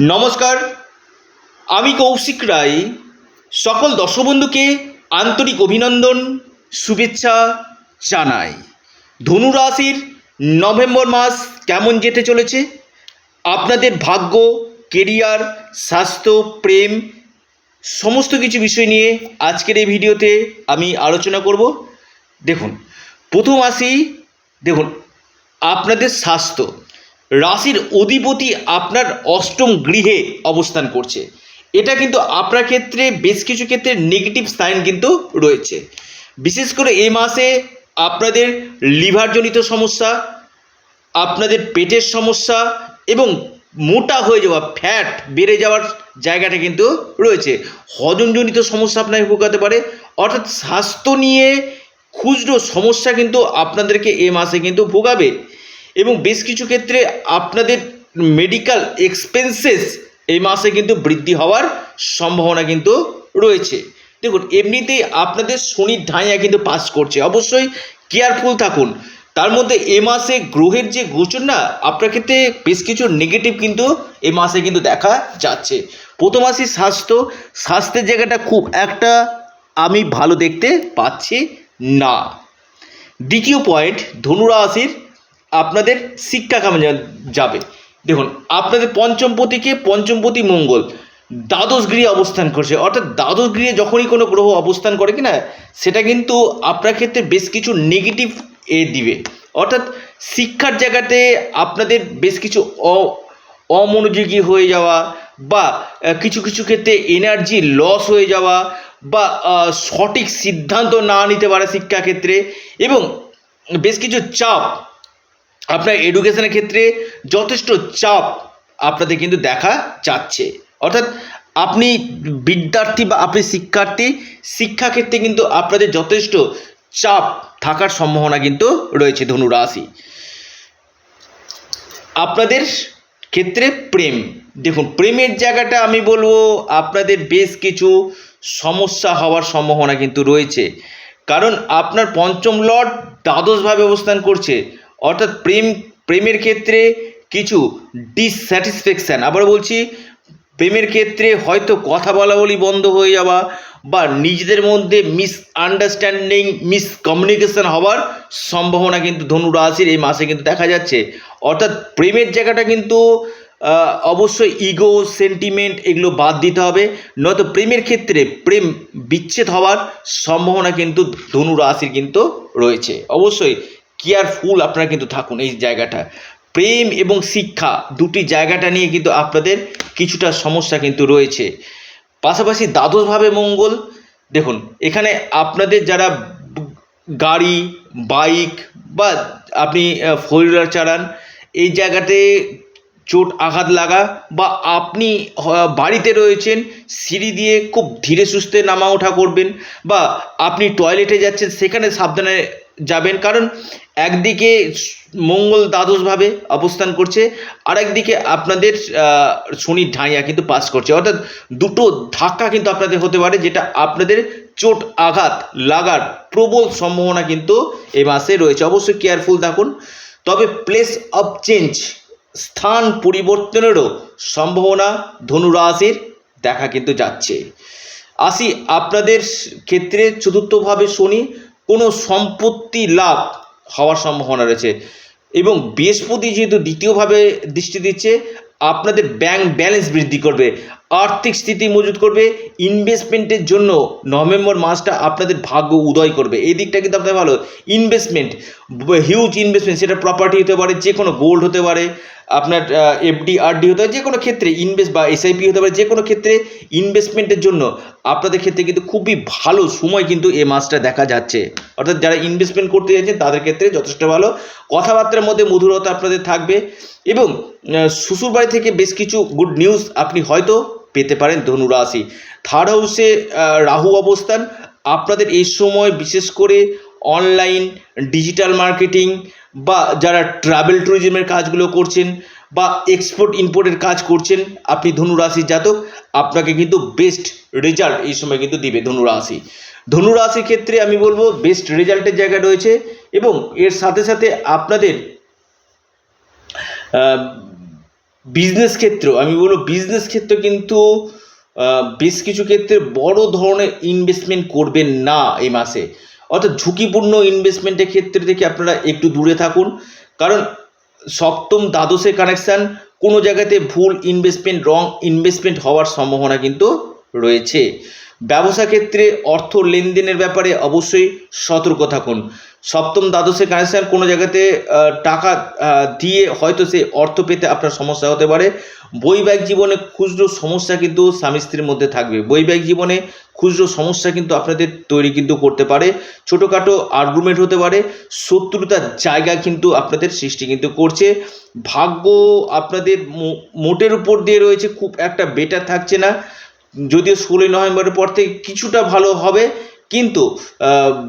নমস্কার। আমি কৌশিক রায়। সকল দর্শক বন্ধুকে আন্তরিক অভিনন্দন, শুভেচ্ছা জানাই। ধনু রাশির নভেম্বর মাস কেমন যেতে চলেছে? আপনাদের ভাগ্য, কেরিয়ার, স্বাস্থ্য, প্রেম, সমস্ত কিছু বিষয় নিয়ে আজকের এই ভিডিওতে আমি আলোচনা করব। দেখুন, প্রথম আসি দেখুন, আপনাদের স্বাস্থ্য। রাশির অধিপতি আপনার অষ্টম গৃহে অবস্থান করছে। এটা কিন্তু আপনার ক্ষেত্রে বেশ কিছু ক্ষেত্রে নেগেটিভ সাইন কিন্তু রয়েছে। বিশেষ করে এই মাসে আপনাদের লিভারজনিত সমস্যা, আপনাদের পেটের সমস্যা এবং মোটা হয়ে যাওয়া ফ্যাট বেড়ে যাওয়ার জায়গাটা কিন্তু রয়েছে। হজমজনিত সমস্যা আপনাকে ভোগাতে পারে। অর্থাৎ স্বাস্থ্য নিয়ে খুচরো সমস্যা কিন্তু আপনাদেরকে এ মাসে কিন্তু ভোগাবে। এবং বেশ কিছু ক্ষেত্রে আপনাদের মেডিকেল এক্সপেন্সেস এই মাসে কিন্তু বৃদ্ধি হওয়ার সম্ভাবনা কিন্তু রয়েছে। দেখুন, এমনিতেই আপনাদের শনির ঢাইয়া কিন্তু পাস করছে। অবশ্যই কেয়ারফুল থাকুন। তার মধ্যে এ মাসে গ্রহের যে গোচর না, আপনার ক্ষেত্রে বেশ কিছু নেগেটিভ কিন্তু এ মাসে কিন্তু দেখা যাচ্ছে। প্রথম আসি স্বাস্থ্য, স্বাস্থ্যের জায়গাটা খুব একটা আমি ভালো দেখতে পাচ্ছি না। দ্বিতীয় পয়েন্ট ধনুরাশির আপনাদের শিক্ষা কেমন যা- যাবে। দেখুন, আপনাদের পঞ্চমপতিকে পঞ্চমপতি মঙ্গল। দ্বাদশ গৃহে অবস্থান করছে। অর্থাৎ দ্বাদশ গৃহে যখনই কোনো গ্রহ অবস্থান করে কি না সেটা কিন্তু আপনার ক্ষেত্রে বেশ কিছু নেগেটিভ এ দিবে। অর্থাৎ শিক্ষার জায়গাতে আপনাদের বেশ কিছু অ, অমনোযোগী হয়ে যাওয়া বা কিছু কিছু ক্ষেত্রে এনার্জি লস হয়ে যাওয়া বা সঠিক সিদ্ধান্ত না নিতে পারা শিক্ষাক্ষেত্রে এবং বেশ কিছু চাপ আপনার এডুকেশনের ক্ষেত্রে যথেষ্ট চাপ আপনাদের কিন্তু দেখা যাচ্ছে। অর্থাৎ আপনি বিদ্যার্থী বা আপনি শিক্ষার্থী, শিক্ষাক্ষেত্রে কিন্তু আপনাদের যথেষ্ট চাপ থাকার সম্ভাবনা কিন্তু রয়েছে ধনু রাশি আপনাদের ক্ষেত্রে প্রেম। দেখুন, প্রেমের জায়গাটা আমি বলব, আপনাদের বেশ কিছু সমস্যা হওয়ার সম্ভাবনা কিন্তু রয়েছে। কারণ আপনার পঞ্চম লর্ড দ্বাদশভাবে অবস্থান করছে। অর্থাৎ প্রেম, প্রেমের ক্ষেত্রে কিছু ডিসস্যাটিসফ্যাকশান আবার বলছি, প্রেমের ক্ষেত্রে হয়তো কথা বলা বলি বন্ধ হয়ে যাওয়া বা নিজেদের মধ্যে মিস আন্ডারস্ট্যান্ডিং মিসকমিউনিকেশন হওয়ার সম্ভাবনা কিন্তু ধনু রাশির এই মাসে কিন্তু দেখা যাচ্ছে। অর্থাৎ প্রেমের জায়গাটা কিন্তু অবশ্যই ইগো সেন্টিমেন্ট এগুলো বাদ দিতে হবে। নয়তো প্রেমের ক্ষেত্রে প্রেম বিচ্ছেদ হওয়ার সম্ভাবনা কিন্তু ধনু রাশির কিন্তু রয়েছে। অবশ্যই কেয়ারফুল আপনারা কিন্তু থাকুন এই জায়গাটা। প্রেম এবং শিক্ষা দুটি জায়গাটা নিয়ে কিন্তু আপনাদের কিছুটা সমস্যা কিন্তু রয়েছে। পাশাপাশি দ্বাদশভাবে মঙ্গল, দেখুন, এখানে আপনাদের যারা গাড়ি, বাইক বা আপনি ফোর হুইলার চালান, এই জায়গাতে চোট আঘাত লাগা বা আপনি বাড়িতে রয়েছেন, সিঁড়ি দিয়ে খুব ধীরে সুস্থে নামা ওঠা করবেন বা আপনি টয়লেটে যাচ্ছেন, সেখানে সাবধানে যাবেন। কারণ একদিকে মঙ্গল দ্বাদশভাবে অবস্থান করছে আর একদিকে আপনাদের শনির ঢাইয়া কিন্তু পাস করছে। অর্থাৎ দুটো ধাক্কা কিন্তু আপনাদের হতে পারে, যেটা আপনাদের চোট আঘাত লাগার প্রবল সম্ভাবনা কিন্তু এই মাসে রয়েছে। অবশ্যই কেয়ারফুল থাকুন। তবে প্লেস অফ চেঞ্জ স্থান পরিবর্তনেরও সম্ভাবনা ধনুরাশির দেখা কিন্তু যাচ্ছে। আসি আপনাদের ক্ষেত্রে চতুর্থভাবে শনি কোনো সম্পত্তি লাভ হওয়ার সম্ভাবনা রয়েছে। এবং বৃহস্পতি যেহেতু দ্বিতীয়ভাবে দৃষ্টি দিচ্ছে, আপনাদের ব্যাংক ব্যালেন্স বৃদ্ধি করবে, আর্থিক স্থিতি মজুত করবে ইনভেস্টমেন্টের জন্য নভেম্বর মাসটা আপনাদের ভাগ্য উদয় করবে। এই দিকটা কিন্তু আপনাদের ভালো। ইনভেস্টমেন্ট হিউজ ইনভেস্টমেন্ট সেটা প্রপার্টি হতে পারে যে কোনো গোল্ড হতে পারে আপনার এফডি আরডি হতে পারে যে কোনো ক্ষেত্রে ইনভেস্ট বা এসআইপি হতে পারে যে কোনো ক্ষেত্রে ইনভেস্টমেন্টের জন্য আপনাদের ক্ষেত্রে কিন্তু খুবই ভালো সময় কিন্তু এই মাসটা দেখা যাচ্ছে। অর্থাৎ যারা ইনভেস্টমেন্ট করতে যাচ্ছেন, তাদের ক্ষেত্রে যথেষ্ট ভালো। কথাবার্তার মধ্যে মধুরতা আপনাদের থাকবে এবং শ্বশুরবাড়ি থেকে বেশ কিছু গুড নিউজ আপনি হয়তো পেতে পারেন ধনুরাশি। থার্ড হাউসে রাহু অবস্থান। আপনাদের এই সময় বিশেষ করে অনলাইন ডিজিটাল মার্কেটিং বা যারা ট্রাভেল ট্যুরিজমের কাজগুলো করছেন বা এক্সপোর্ট ইম্পোর্টের কাজ করছেন, আপনি ধনু রাশির জাতক, আপনাকে কিন্তু বেস্ট রেজাল্ট এই সময় কিন্তু দিবে ধনু রাশি ধনু রাশির ক্ষেত্রে আমি বলব বেস্ট রেজাল্টের জায়গা রয়েছে এবং এর সাথে সাথে আপনাদের বিজনেস ক্ষেত্র আমি বলব বিজনেস ক্ষেত্র কিন্তু বেশ কিছু ক্ষেত্রে বড় ধরনের ইনভেস্টমেন্ট করবেন না এই মাসে। অর্থাৎ ঝুঁকিপূর্ণ ইনভেস্টমেন্টের ক্ষেত্রে থেকে আপনারা একটু দূরে থাকুন। কারণ সপ্তম দ্বাদশের কানেকশান কোনো জায়গাতে ভুল ইনভেস্টমেন্ট রং ইনভেস্টমেন্ট হওয়ার সম্ভাবনা কিন্তু রয়েছে। ব্যবসা ক্ষেত্রে অর্থ লেনদেনের ব্যাপারে অবশ্যই সতর্ক থাকুন। সপ্তম দ্বাদশের কানেকশান কোনো জায়গাতে টাকা দিয়ে হয়তো সে অর্থ পেতে আপনার সমস্যা হতে পারে। বৈবাহিক জীবনে খুচরো সমস্যা কিন্তু স্বামী স্ত্রীর মধ্যে থাকবে। বৈবাহিক জীবনে খুচরো সমস্যা কিন্তু আপনাদের তৈরি কিন্তু করতে পারে। ছোটোখাটো আর্গুমেন্ট হতে পারে। শত্রুতার জায়গা কিন্তু আপনাদের সৃষ্টি কিন্তু করছে। ভাগ্য আপনাদের মোটের উপর দিয়ে রয়েছে। খুব একটা বেটার থাকছে না। যদিও ষোলোই নভেম্বরের পর থেকে কিছুটা ভালো হবে। কিন্তু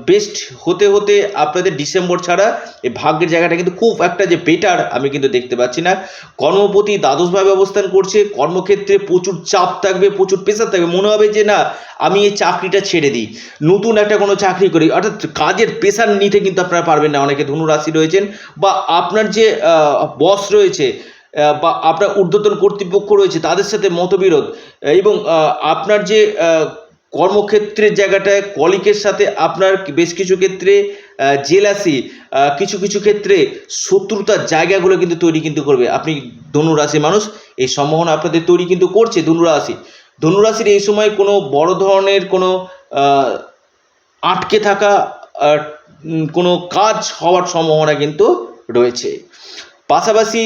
বেস্ট হতে হতে আপনাদের ডিসেম্বর ছাড়া এই ভাগ্যের জায়গাটা কিন্তু খুব একটা যে বেটার আমি কিন্তু দেখতে পাচ্ছি না। কর্মপতি দ্বাদশভাবে অবস্থান করছে, কর্মক্ষেত্রে প্রচুর চাপ থাকবে, প্রচুর প্রেশার থাকবে। মনে হবে যে না, আমি এই চাকরিটা ছেড়ে দিই। নতুন একটা কোনো চাকরি করি, অর্থাৎ কাজের প্রেশার নিতে কিন্তু আপনারা পারবেন না। অনেকে ধনুরাশি রয়েছেন বা আপনার যে বস রয়েছে বা আপনার ঊর্ধ্বতন কর্তৃপক্ষ রয়েছে, তাদের সাথে মতবিরোধ এবং আপনার যে কর্মক্ষেত্রের জায়গাটায় কলিকের সাথে আপনার বেশ কিছু ক্ষেত্রে জেলাসি কিছু কিছু ক্ষেত্রে শত্রুতার জায়গাগুলো কিন্তু তৈরি কিন্তু করবে। আপনি ধনুরাশি মানুষ, এই সম্ভাবনা আপনাদের তৈরি কিন্তু করছে ধনুরাশি ধনুরাশির এই সময় কোনো বড় ধরনের কোনো আটকে থাকা কোনো কাজ হওয়ার সম্ভাবনা কিন্তু রয়েছে। পাশাপাশি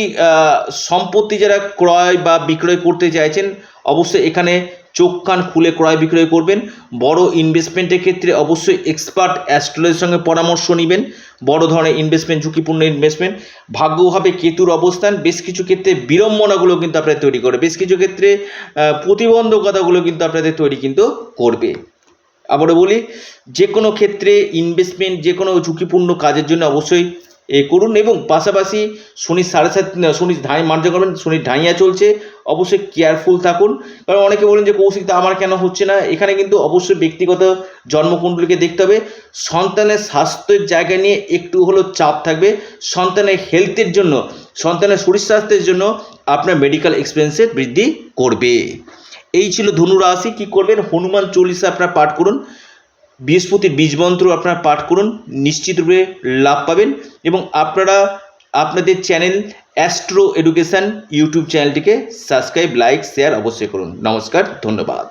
সম্পত্তি যারা ক্রয় বা বিক্রয় করতে চাইছেন, অবশ্যই এখানে চোখ কান খুলে ক্রয় বিক্রয় করবেন। বড় ইনভেস্টমেন্টের ক্ষেত্রে অবশ্যই এক্সপার্ট অ্যাস্ট্রোলজির সঙ্গে পরামর্শ নেবেন। বড় ধরনের ইনভেস্টমেন্ট ঝুঁকিপূর্ণ ইনভেস্টমেন্ট ভাগ্যভাবে কেতুর অবস্থান, বেশ কিছু ক্ষেত্রে বিড়ম্বনাগুলো কিন্তু আপনাদের তৈরি করে বেশ কিছু ক্ষেত্রে প্রতিবন্ধকতাগুলো কিন্তু আপনাদের তৈরি কিন্তু করবে। আবারও বলি যে কোনো ক্ষেত্রে ইনভেস্টমেন্ট যে কোনো ঝুঁকিপূর্ণ কাজের জন্য অবশ্যই এ করুন এবং পাশাপাশি শনি সাড়ে সাত শনি ধাই মার্জ করবেন শনি ঢাইয়া চলছে। অবশ্যই কেয়ারফুল থাকুন। কারণ অনেকে বলেন যে, কৌশিক তা আমার কেন হচ্ছে না? এখানে কিন্তু অবশ্যই ব্যক্তিগত জন্মকুণ্ডলীকে দেখতে হবে। সন্তানের স্বাস্থ্যের জায়গা নিয়ে একটু হলেও চাপ থাকবে। সন্তানের হেলথের জন্য, সন্তানের শরীর স্বাস্থ্যের জন্য আপনার মেডিকেল এক্সপেন্সের বৃদ্ধি করবে। এই ছিল ধনু রাশি, কী করবেন? হনুমান চল্লিশা আপনারা পাঠ করুন। বৃহস্পতির বীজ মন্ত্র আপনারা পাঠ করুন। নিশ্চিতরূপে লাভ পাবেন। এবং আপনারা, আপনাদের চ্যানেল অ্যাস্ট্রো এডুকেশান ইউটিউব চ্যানেলটিকে সাবস্ক্রাইব লাইক শেয়ার অবশ্যই করুন। নমস্কার ধন্যবাদ।